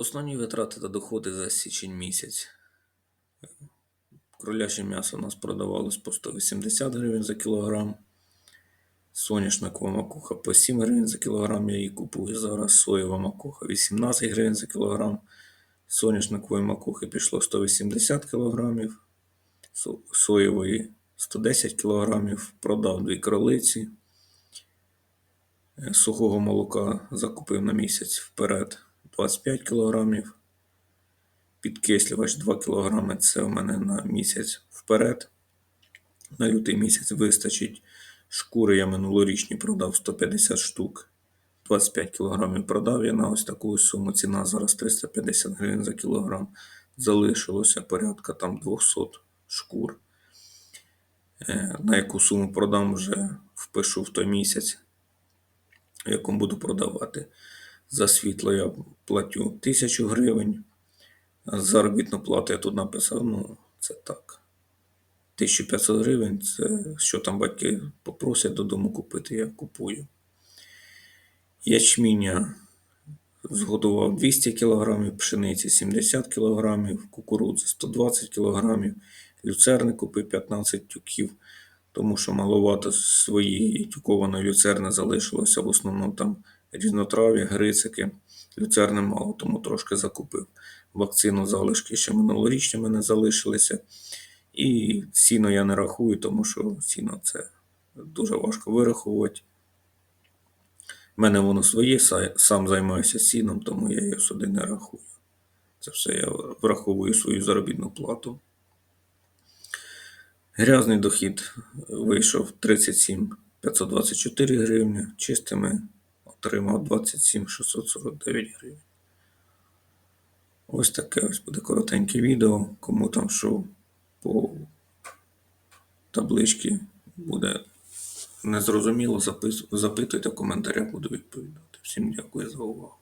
Основні витрати та доходи за січень місяць. Кроляче м'ясо у нас продавалось по 180 гривень за кілограм. Соняшникова макуха по 7 гривень за кілограм. Я її купую зараз. Соєва макуха 18 гривень за кілограм. Соняшникової макухи пішло 180 кілограмів. со- Соєвої 110 кілограмів. Продав дві кролиці. Е, Сухого молока закупив на місяць вперед 25 кілограмів. Підкислювач 2 кг це у мене на місяць вперед. На лютий місяць вистачить. Шкури я минулорічні продав 150 штук. 25 кг продав я на ось таку суму. Ціна зараз 350 гривень за кілограм. Залишилося порядка там 200 шкур. Е, На яку суму продам вже впишу в той місяць, в якому буду продавати. За світло я платю 1000 гривень. Заробітну плату я тут написав, ну, це так. 1500 гривень це що там батьки попросять додому купити, я купую. Ячміння згодував 200 кг, пшениці 70 кг, кукурудзи 120 кг, люцерни купив 15 тюків, тому що маловато своєї тюкованої люцерни залишилося. В основному там різнотрав'я, грицики. Люцерни мало, тому трошки закупив. Вакцину залишки ще минулорічні мене залишилися. І сіно я не рахую, тому що сіно це дуже важко вирахувати. У мене воно своє, сам займаюся сіном, тому я його сюди не рахую. Це все я враховую свою заробітну плату. Грязний дохід вийшов 37 524 гривні, чистими отримав 27 649 гривень. Ось таке ось буде коротеньке відео. Кому там що по табличці буде незрозуміло, запитуйте в коментарях, буду відповідати. Всім дякую за увагу.